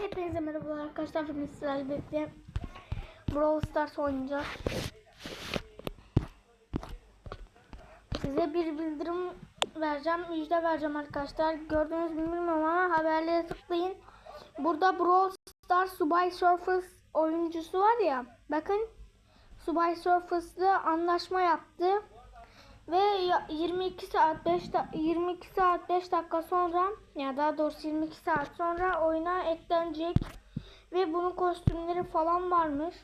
Hepinize merhabalar arkadaşlar. Bugün sizlerle birlikte Brawl Stars oynayacağız. Size bir bildirim vereceğim, müjde vereceğim arkadaşlar. Gördünüz mü bilmiyorum ama haberlere tıklayın. Burada Brawl Stars Subway Surfers oyuncusu var ya. Bakın Subway Surfers'la anlaşma yaptı. Ve ya- 22 saat 5 da- 22 saat 5 dakika sonra ya daha doğrusu 22 saat sonra oyuna eklenecek ve bunun kostümleri falan varmış.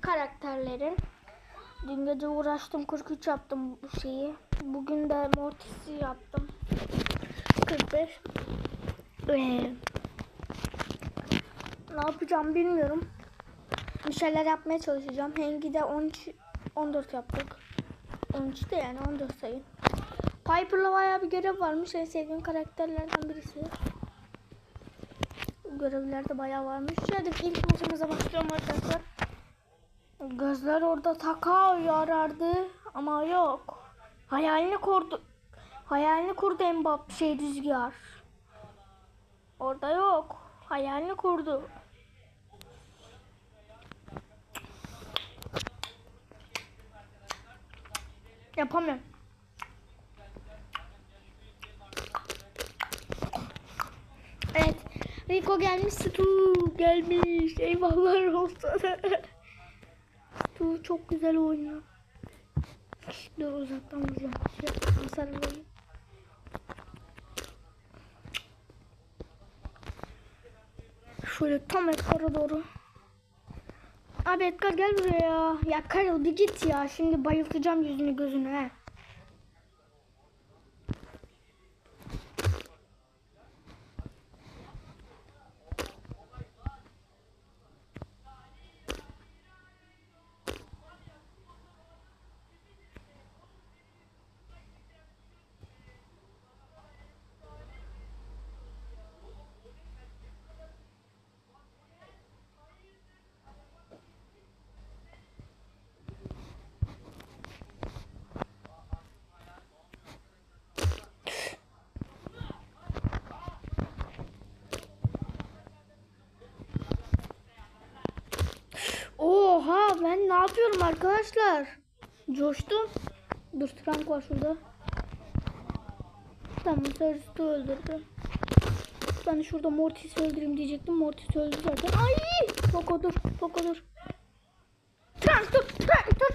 Karakterlerin. Dün gece uğraştım 43 yaptım bu şeyi. Bugün de Mortis'i yaptım. 45. Ee, ne yapacağım bilmiyorum. Bir şeyler yapmaya çalışacağım. Hengi'de 13 14 yaptık. 13 de yani 14 sayın. Piper'la bayağı bir görev varmış. En sevdiğim karakterlerden birisi. Görevler de bayağı varmış. Hadi ilk maçımıza başlayalım arkadaşlar. Gözler orada taka yarardı ama yok. Hayalini kurdu. Hayalini kurdu Mbappe şey rüzgar. Orada yok. Hayalini kurdu. Yapamıyorum. Evet. Rico gelmiş. Stu gelmiş. Eyvahlar olsun. Stu çok güzel oynuyor. Dur uzaktan. Şey, sarılayım. Şöyle tam Edgar'a doğru. Abi Edgar gel buraya. Ya Karıl bir git ya. Şimdi bayıltacağım yüzünü gözünü he. Oha ben ne yapıyorum arkadaşlar? Coştum. Dur Frank var şurada. Tamam teröristi öldürdü. Ben şurada Mortis'i öldüreyim diyecektim. Mortis öldü zaten. Ay! Poco dur. Poco dur. Frank dur. Frank dur.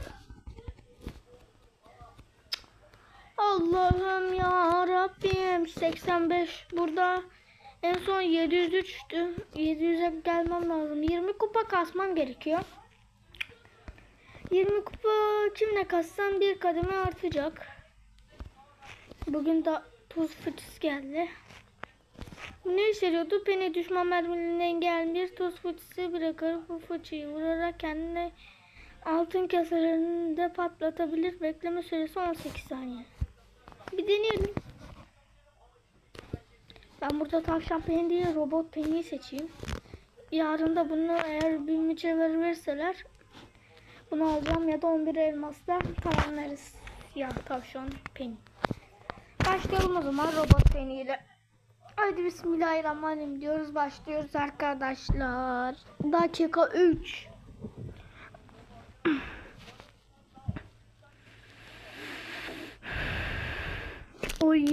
Allah'ım ya Rabbim 85 burada en son 703'tü 700'e gelmem lazım 20 kupa kasmam gerekiyor 20 kupa kimle kassam bir kademe artacak. Bugün de tuz fıçısı geldi. Bu ne işe yarıyordu beni düşman mermilerinden gelen bir tuz fıçısı bırakır. Bu fıçıyı vurarak kendine altın kaselerini de patlatabilir. Bekleme süresi 18 saniye. Bir deneyelim. Ben burada tavşan peni değil robot peniyi seçeyim. Yarın da bunu eğer bir mücevher verseler bunu alacağım ya da 11 elmasla tamamlarız. Ya tavşan peni. Başlayalım o zaman robot peniyle. Haydi bismillahirrahmanirrahim diyoruz. Başlıyoruz arkadaşlar. Dakika 3. Oy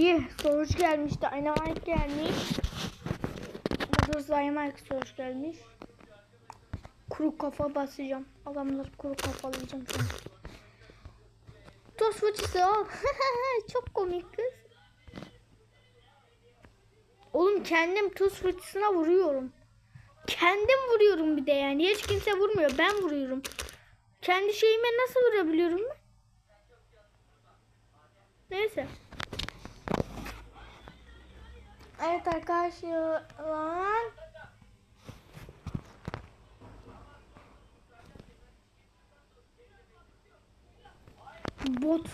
sonuç gelmiş. Dynamite gelmiş. Burada Dynamite sonuç gelmiş. Kuru kafa basacağım. Adamları kuru kafalayacağım şimdi. Toz fıçısı al. Çok komik kız. Oğlum kendim tuz fıçısına vuruyorum. Kendim vuruyorum bir de yani. Hiç kimse vurmuyor. Ben vuruyorum. Kendi şeyime nasıl vurabiliyorum ben? Neyse. Evet arkadaşlar. Bot.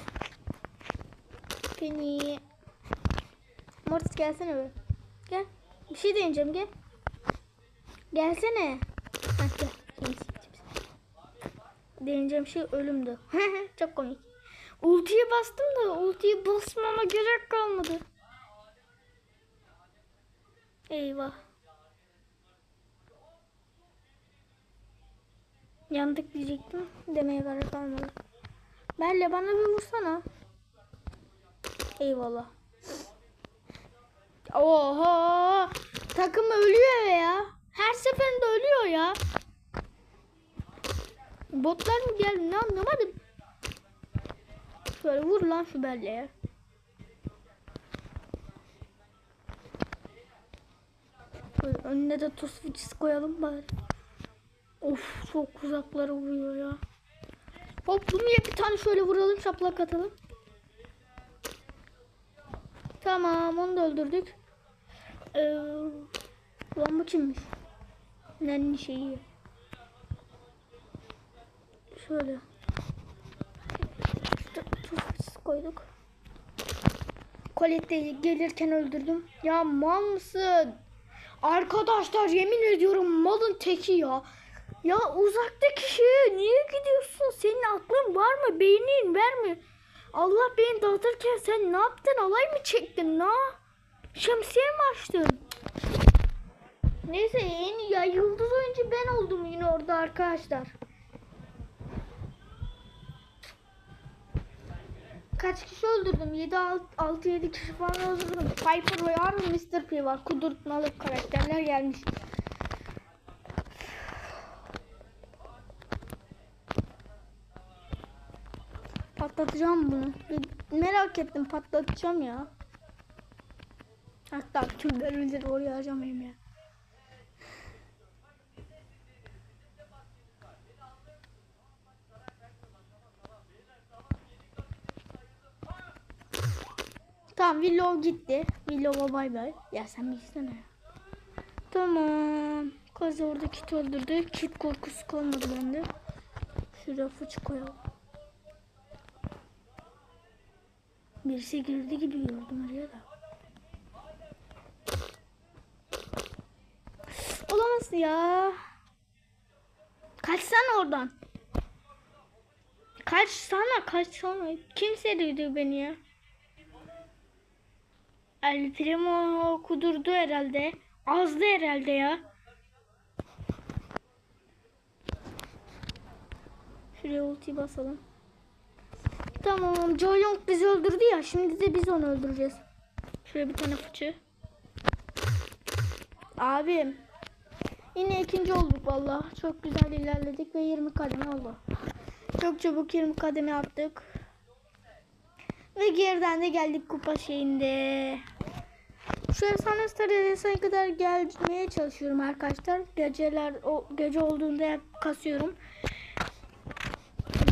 Penny. Mortis gelsene be. Gel. Bir şey deneyeceğim gel. Gelsene. Hah gel. Deneyeceğim şey ölümdü. Çok komik. Ultiye bastım da ultiyi basmama gerek kalmadı. Eyvah. Yandık diyecektim. Demeye gerek kalmadı. Merle bana bir vursana. Eyvallah. Oha! Takım ölüyor ya. Her seferinde ölüyor ya. Botlar mı geldi ne anlamadım. Şöyle vur lan şu belleğe. Böyle önüne de fıçısı koyalım bari. Of çok uzaklara vuruyor ya. Hop bunu bir tane şöyle vuralım şaplak atalım. Tamam onu da öldürdük. Ee, lan bu kimmiş? Nenin şeyi. Şöyle. Koyduk. Colette'yi gelirken öldürdüm. Ya mal mısın? Arkadaşlar yemin ediyorum malın teki ya. Ya uzaktaki şeye niye gidiyorsun? Senin aklın var mı? Beynin ver mi? Allah beyin dağıtırken sen ne yaptın? Alay mı çektin? Ne? Şemsiye mi açtın? Neyse yeni ya yıldız oyuncu ben oldum yine orada arkadaşlar. Kaç kişi öldürdüm? 7 6 7 kişi falan öldürdüm. Piper var, Mr. P var. Kudurtmalı karakterler gelmiş. Patlatacağım bunu. Merak ettim patlatacağım ya. Hatta tüm bölümleri oraya harcamayayım ya. Tamam Willow gitti. Willow'a bay bay. Ya sen bir gitsene. Tamam. Kız orada kit öldürdü. Kit korkusu kalmadı bende. Şuraya fıçı koyalım. Birisi girdi gibi gördüm oraya da. Olamaz ya. Kaçsana oradan. Kaçsana kaçsana. Kimse duydu beni ya. El Primo kudurdu herhalde. Azdı herhalde ya. Şuraya ulti basalım. Tamam. Joyong bizi öldürdü ya. Şimdi de biz onu öldüreceğiz. Şuraya bir tane fıçı. Abim. Yine ikinci olduk valla. Çok güzel ilerledik ve 20 kademe oldu. Çok çabuk 20 kademe yaptık. Ve geriden de geldik kupa şeyinde. Şu efsane star kadar gelmeye çalışıyorum arkadaşlar. Geceler o gece olduğunda hep kasıyorum.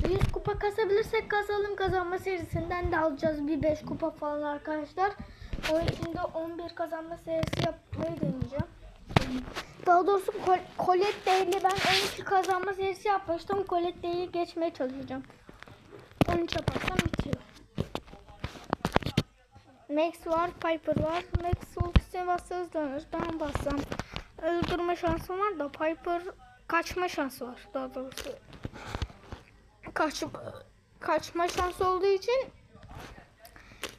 100 kupa kasabilirsek kazalım kazanma serisinden de alacağız bir 5 kupa falan arkadaşlar. O için de 11 kazanma serisi yapmayı deneyeceğim. Daha doğrusu Col Colette ben 12 kazanma serisi yapmıştım. Colette'yi geçmeye çalışacağım. 13 yaparsam bitiyor. Max var, Piper var. Max ultisine bassa hızlanır. Ben bassam öldürme şansı var da Piper kaçma şansı var daha doğrusu. Kaç, kaçma şansı olduğu için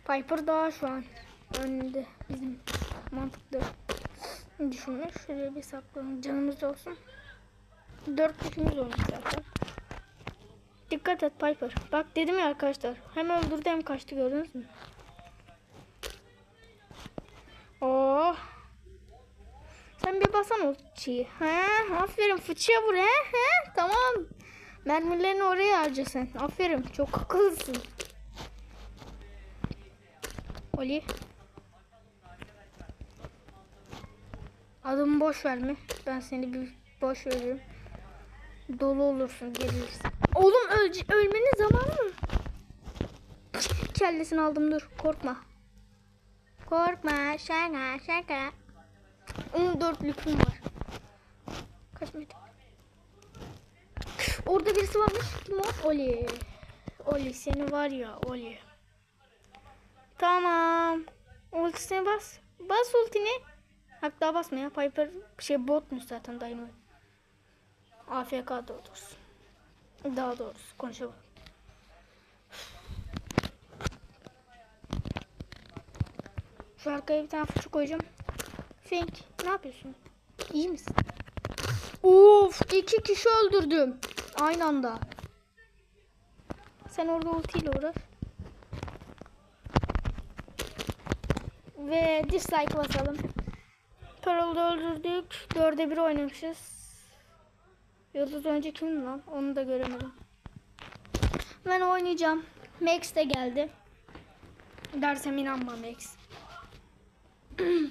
Piper daha şu an önünde bizim mantıklı düşünmüş. Şuraya bir saklayalım canımız olsun. Dört kişimiz olmuş zaten. Dikkat et Piper. Bak dedim ya arkadaşlar. Hem öldürdü hem kaçtı gördünüz mü? Oh. Sen bir basan ultiyi. He, aferin fıçıya vur he, he. Tamam. Mermilerini oraya harca sen. Aferin. Çok akıllısın. Oli. Adımı boş verme. Ben seni bir boş veririm. Dolu olursun gelirsin. Oğlum öl ölmenin zamanı mı? Kellesini aldım dur. Korkma. Korkma şaka şaka. 14 lüküm var. Kaç metre? Orada birisi varmış. Kim o? Oli. Oli seni var ya Oli. Tamam. Ultisine bas. Bas ultini. Hatta basma ya. Piper şey botmuş zaten daima. AFK doğrusu. Daha doğrusu konuşalım. Şu arkaya bir tane fıçı koyacağım. Fink ne yapıyorsun? İyi misin? Of iki kişi öldürdüm. Aynı anda. Sen orada ultiyle uğraş. Ve dislike basalım. Pearl'da öldürdük. Dörde bir oynamışız. Yıldız önce kim lan? Onu da göremedim. Ben oynayacağım. Max de geldi. Dersem inanma Max.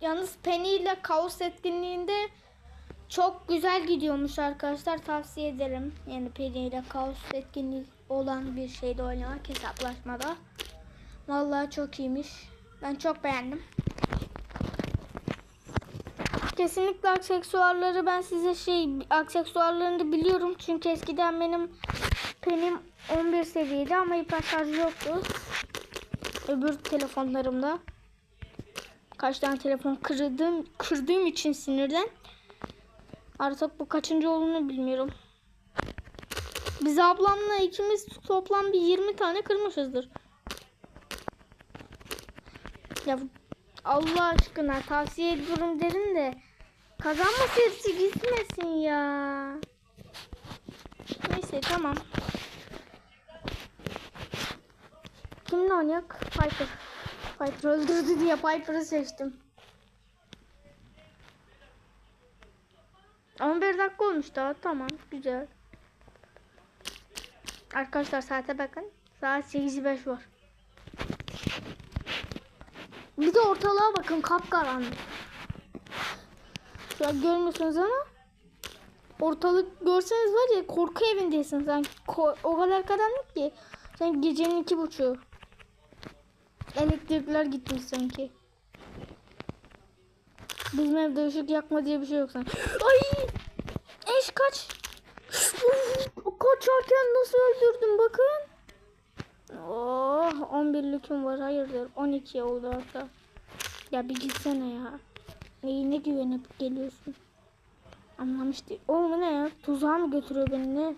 Yalnız Penny ile Kaos etkinliğinde çok güzel gidiyormuş arkadaşlar. Tavsiye ederim. Yani ile Kaos etkinliği olan bir şeyde oynamak hesaplaşmada. Vallahi çok iyiymiş. Ben çok beğendim. Kesinlikle aksesuarları ben size şey aksesuarlarını biliyorum. Çünkü eskiden benim penim 11 seviyede ama hiper şarjı yoktu. Öbür telefonlarımda. Kaç tane telefon kırdığım, kırdığım için sinirden. Artık bu kaçıncı olduğunu bilmiyorum. Biz ablamla ikimiz toplam bir 20 tane kırmışızdır. Ya Allah aşkına tavsiye ediyorum derim de kazanma serisi gitmesin ya. Neyse tamam. Kimle oynayak? Piper. Piper öldürdü diye Piper'ı seçtim. 11 dakika olmuş daha tamam güzel. Arkadaşlar saate bakın. Saat 8.05 var. Bir de ortalığa bakın kapkaranlık. Şu an görmüyorsunuz ama ortalık görseniz var ya korku evindesin sen. Ko- o kadar karanlık ki. Sen gecenin iki buçuğu. Elektrikler gitmiş sanki. Bizim evde ışık yakma diye bir şey yok sanki. Ay! Kaç! Uf, Kaçarken nasıl öldürdüm bakın. Oh 11 lüküm var hayırdır 12 oldu hatta. Ya bir gitsene ya. Neyine güvenip geliyorsun? Anlamış değil. Oğlum ne ya? Tuzağa mı götürüyor beni ne?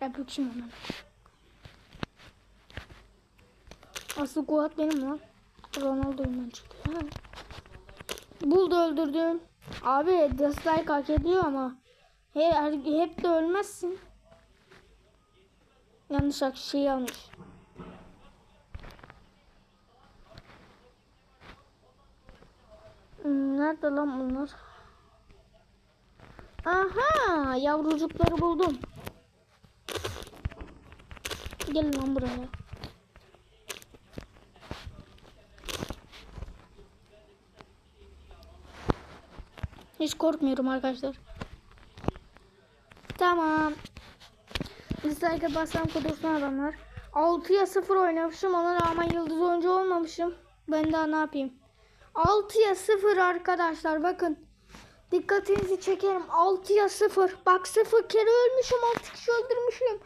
Ya bu kim ona? Asıl Guat benim lan. Ronaldo'yum ben çıktı. Ha. Buldu öldürdüm. Abi dislike hak ediyor ama. He, her- hep de ölmezsin. Yanlış şey almış. Hmm, Nerede lan bunlar? Aha yavrucukları buldum. Gelin lan buraya. Hiç korkmuyorum arkadaşlar. Tamam. Dislike'e bassam kudursun adamlar. 6'ya 0 oynamışım ona rağmen yıldız oyuncu olmamışım. Ben daha ne yapayım? 6'ya 0 arkadaşlar bakın. Dikkatinizi çekerim. 6'ya 0. Bak 0 kere ölmüşüm. 6 kişi öldürmüşüm.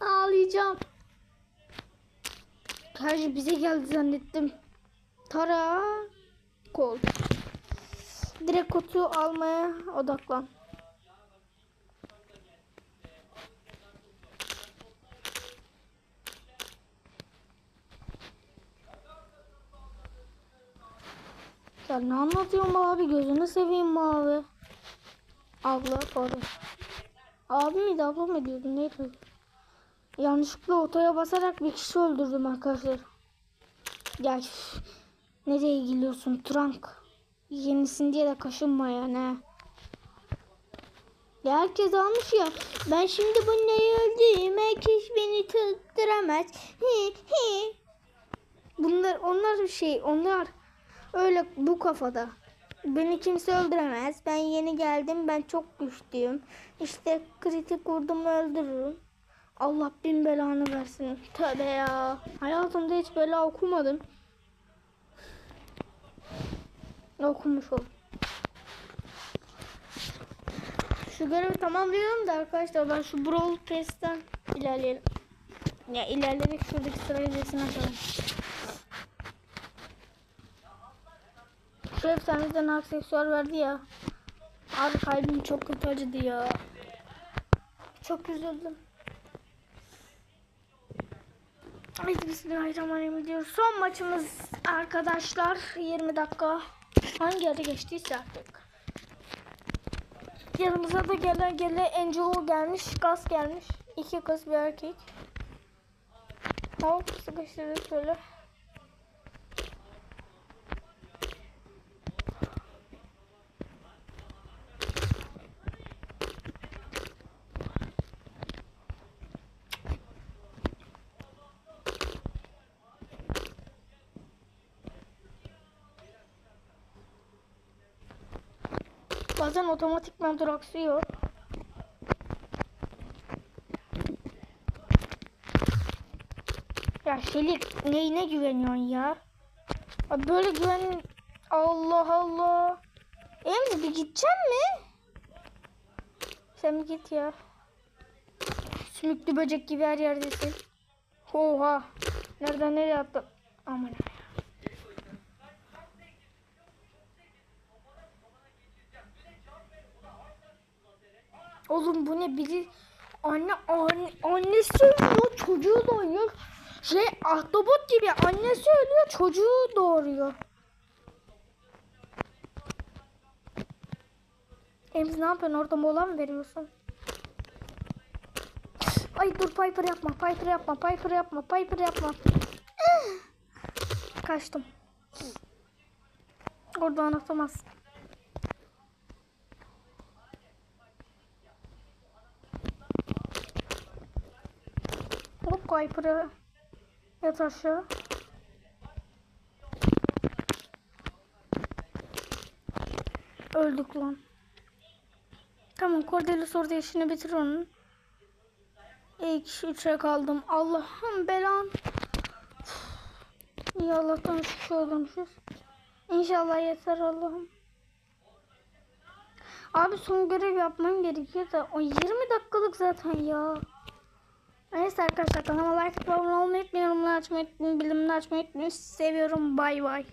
Ağlayacağım. Şey bize geldi zannettim. Tara. Kol. Direkt kutu almaya odaklan. Ya ne anlatıyorum abi gözünü seveyim abi. Abla pardon. Abi miydi abla mı diyordun neydi? Yanlışlıkla otoya basarak bir kişi öldürdüm arkadaşlar. Üf, nereye gidiyorsun Trunk? Yenisin diye de kaşınma yani. Ya herkes almış ya. Ben şimdi bunu öldüğüm herkes beni tutturamaz. Hi, hi. Bunlar onlar şey onlar öyle bu kafada. Beni kimse öldüremez. Ben yeni geldim. Ben çok güçlüyüm. İşte kritik vurdum öldürürüm. Allah bin belanı versin. Tövbe ya. Hayatımda hiç bela okumadım. Okumuş ol. Şu görevi tamamlayalım da arkadaşlar ben şu Brawl Pass'ten ilerleyelim. Ya ilerleyerek şuradaki sıra yüzdesini açalım. Şu efsaneden aksesuar verdi ya. Abi kalbim çok kötü acıdı ya. Çok üzüldüm. Haydi bismillahirrahmanirrahim diyoruz. Son maçımız arkadaşlar. 20 dakika. Hangi yere geçtiyse artık. Yanımıza da gele gele Angelo gelmiş, Gus gelmiş. İki kız bir erkek. Hop sıkıştırdık şöyle. Bazen otomatikman duraksıyor. Ya Şelik neyine güveniyorsun ya? Abi böyle güven... Allah Allah. Emre bir gideceksin mi? Sen git ya. Sümüklü böcek gibi her yerdesin. Oha. Nereden nereye attım? Aman. Oğlum bu ne biri anne anne annesi ölüyor çocuğu doğuyor. Şey ahtapot gibi annesi ölüyor çocuğu doğuruyor. Emz ne yapıyorsun orada mola mı veriyorsun? Ay dur Piper yapma Piper yapma Piper yapma Piper yapma. Kaçtım. Oradan atamazsın. Hop Piper'ı yat aşağı. Öldük lan. Tamam Cordelis orada işini bitir onun. İlk üçe kaldım. Allah'ım belan. İyi Allah'tan kişi olmuşuz. İnşallah yeter Allah'ım. Abi son görev yapmam gerekiyor da o 20 dakikalık zaten ya. Neyse arkadaşlar kanalıma like abone olmayı unutmayın. Yorumlar açmayı unutmayın. Bildirimleri açmayı unutmayın. Seviyorum. Bay bay.